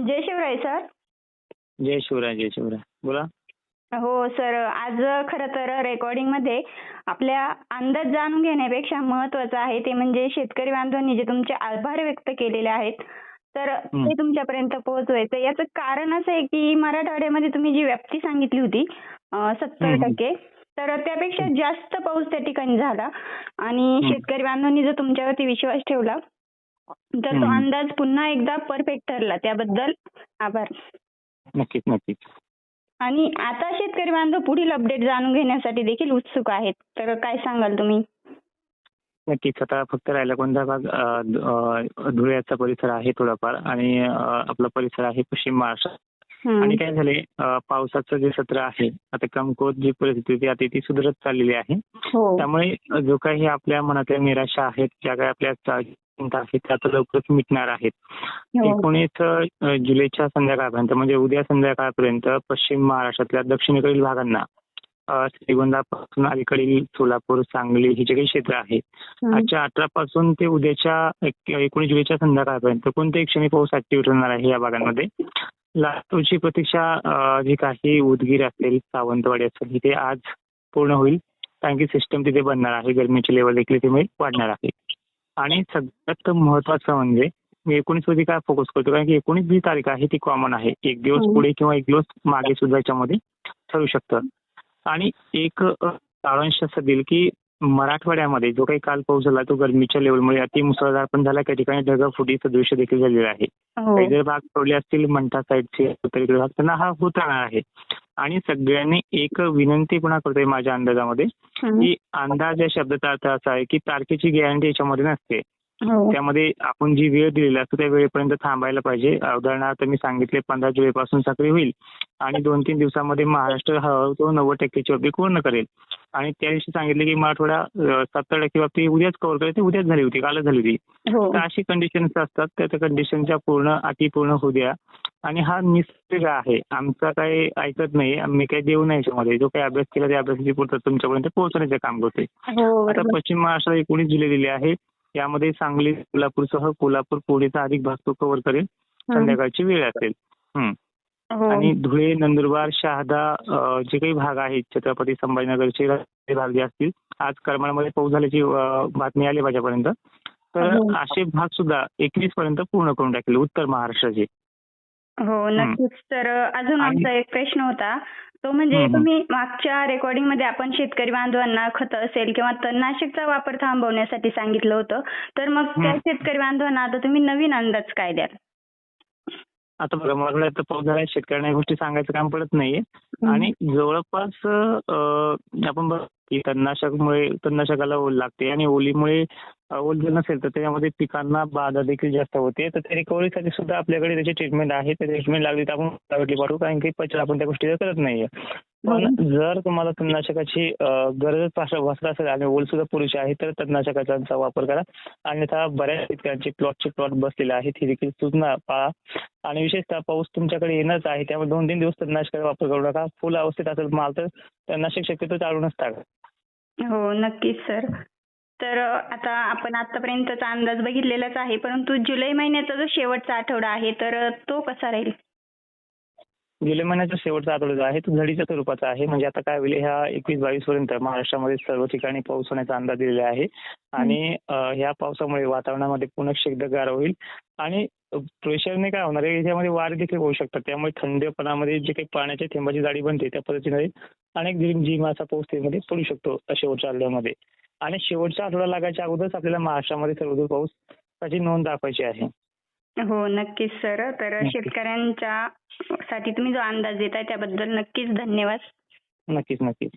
जय Shivray sir जय शिवराय जय शिवराय बोला हो सर आज खरं तर रेकॉर्डिंगमध्ये आपल्या अंदाज जाणून घेण्यापेक्षा महत्वाचं आहे ते म्हणजे शेतकरी बांधवांनी जे तुमचे आभार व्यक्त केलेले आहेत तर. ते तुमच्यापर्यंत पोहोचवायचं याचं कारण असं आहे की मराठवाड्यामध्ये तुम्ही जी व्याप्ती सांगितली होती सत्तर. टक्के तर त्यापेक्षा जास्त पाऊस त्या ठिकाणी झाला आणि. शेतकरी बांधवांनी जर तुमच्यावरती विश्वास ठेवला तर तो. अंदाज पुन्हा एकदा परफेक्ट ठरला. त्याबद्दल आभार. नक्कीच नक्कीच. आणि आता शेतकरी बांधव पुढील अपडेट जाणून घेण्यासाठी देखील उत्सुक आहेत. तर काय सांगाल तुम्ही? नक्कीच आता फक्त राहिला कोणता भाग धुळ्याचा परिसर आहे थोडाफार आणि आपला परिसर आहे पश्चिम महाराष्ट्र. आणि काय झाले अ, पावसाचं जे सत्र आहे आता कमकुवत जी परिस्थिती आता ती सुधारत चाललेली आहे. हो. त्यामुळे जो काही आपल्या मनातल्या निराशा आहेत ज्या काही आपल्या आहेत त्या आता लवकरच मिटणार आहेत. हो. एकोणीस जुलैच्या संध्याकाळपर्यंत म्हणजे उद्या संध्याकाळपर्यंत पश्चिम महाराष्ट्रातल्या दक्षिणेकडील भागांना श्रीगोंदापासून अलीकडील सोलापूर सांगली ही जी काही क्षेत्र आहेत हं. आजच्या अठरा पासून ते उद्याच्या एक- एकोणीस जुलैच्या संध्याकाळपर्यंत कोणत्याही क्षणी पाऊस ऍक्टिव्ह राहणार आहे या भागांमध्ये? लातूरची प्रतीक्षा जी काही उदगीर असेल सावंतवाडी असेल ते आज पूर्ण होईल. कारण की सिस्टम तिथे बनणार आहे. गरमीची लेवल देखील तिथे वाढणार आहे. आणि सगळ्यात महत्वाचं म्हणजे मी एकोणीस वरती काय फोकस करतो? कारण की एकोणीस जी तारीख आहे ती कॉमन आहे. एक दिवस हम्म. पुढे किंवा एक दिवस मागे सुद्धा याच्यामध्ये ठरू शकतं. आणि एक सारांश असं देईल की मराठवाड्यामध्ये जो काही काल पाऊस झाला तो गरमीच्या लेवलमुळे अति मुसळधार पण झाला. काही ठिकाणी ढगफुटी सदृश्य देखील झालेला आहे. हो. काही जर भाग सोडले असतील मंठा साईडचे उत्तरेकडे भाग त्यांना हा होत राहणार आहे. आणि सगळ्यांनी एक विनंती पुन्हा करतोय माझ्या अंदाजामध्ये. की अंदाज या शब्दाचा अर्थ असा आहे की तारखेची गॅरंटी याच्यामध्ये नसते त्यामध्ये आपण जी वेळ दिलेली असते त्या वेळेपर्यंत थांबायला पाहिजे. उदाहरणार्थ मी सांगितले पंधरा जुलैपासून सक्रिय होईल आणि दोन तीन दिवसामध्ये महाराष्ट्र हळूहळू तो नव्वद टक्केची बाबती पूर्ण करेल. आणि त्या दिवशी सांगितले की मराठवाडा सत्तर टक्के बाबती उद्याच कव्हर करेल. ती उद्याच झाली होती कालच झाली होती. हो. तर अशी कंडिशन्स असतात. त्या त्या कंडिशनच्या पूर्ण अटी पूर्ण होऊ द्या. आणि हा निसर्ग आहे. आमचा काही ऐकत नाही आम्ही काही देऊ नाही याच्यामध्ये. जो काही अभ्यास केला त्या अभ्यासाची पूर्तता तुमच्यापर्यंत पोहोचण्याचं काम करतोय. हो आता. पश्चिम महाराष्ट्रात एकोणीस जिल्हे दिले आहे. यामध्ये सांगली कोल्हापूरसह कोल्हापूर पुणेचा अधिक भाग तो कव्हर करेल. संध्याकाळची वेळ असेल. हं. आणि धुळे नंदुरबार शहादा जे काही भाग आहेत छत्रपती संभाजीनगरचे भाग जे असतील आज करमाळमध्ये पाऊस झाल्याची बातमी आली माझ्यापर्यंत. तर हो. असे भाग सुद्धा एकवीस पर्यंत पूर्ण करून टाकले उत्तर महाराष्ट्राचे. हो नक्कीच. तर अजून आमचा एक प्रश्न होता. तो म्हणजे. तुम्ही मागच्या रेकॉर्डिंगमध्ये आपण शेतकरी बांधवांना खत असेल किंवा तणनाशकचा वापर थांबवण्यासाठी सांगितलं होतं. तर मग त्या. शेतकरी बांधवांना आता तुम्ही नवीन अंदाज काय द्याल? आता बघा तर पाऊस झाला शेतकऱ्यांना या गोष्टी सांगायचं काम पडत नाहीये. आणि जवळपास आपण बघ की तणनाशकमुळे तणनाशकाला ओल लागते आणि ओलीमुळे अ, ओल जर नसेल तर त्याच्यामध्ये पिकांना बाधा देखील जास्त होते. तर त्या रिकव्हरीसाठी सुद्धा आपल्याकडे त्याची ट्रीटमेंट आहे. त्या ट्रीटमेंट लागली तर आपण प्रायव्हेटली पाठवू कारण की पचर आपण त्या गोष्टी करत नाहीये. पण जर तुम्हाला तणनाशकाची गरजच भास- भासत असेल आणि ओल सुद्धा पुरेशी आहे तर तणनाशकाचा वापर करा. अन्यथा बऱ्याच शेतकऱ्यांचे प्लॉटचे प्लॉट बसलेले आहेत ही देखील सूचना पाळा आणि विशेषतः पाऊस तुमच्याकडे येणंच आहे त्यामुळे दोन तीन दिवस तणनाशकाचा वापर करू नका. फुल अवस्थेत असेल माल तर तणनाशक शक्यतो टाळूनच टाका. हो नक्कीच सर. तर आता आपण आतापर्यंतचा अंदाज बघितलेलाच आहे परंतु जुलै महिन्याचा जो शेवटचा आठवडा आहे तर तो कसा राहील? जुलै महिन्याचा शेवटचा आठवडा जो आहे तो झडीच्या स्वरूपाचा आहे. म्हणजे आता काय होईल ह्या एकवीस बावीस पर्यंत महाराष्ट्रामध्ये सर्व ठिकाणी पाऊस होण्याचा अंदाज दिलेला आहे. आणि ह्या पावसामुळे वातावरणामध्ये पुन्हा शेकदगार होईल. आणि प्रेशरने काय होणार आहे याच्यामध्ये वारे देखील होऊ शकतात. त्यामुळे थंडपणामध्ये जे काही पाण्याच्या थेंबाची जाडी बनते त्या पद्धतीने अनेक झिम असा पाऊस त्यामध्ये पडू शकतो शेवटच्या आठवड्यामध्ये आणि शेवटच्या आठवडा लागायच्या अगोदरच आपल्याला महाराष्ट्रामध्ये सर्वदूर पाऊस त्याची नोंद दाखवायची आहे. हो नक्कीच सर. तर. शेतकऱ्यांच्या साठी तुम्ही जो अंदाज देताय त्याबद्दल नक्कीच धन्यवाद. नक्कीच नक्कीच.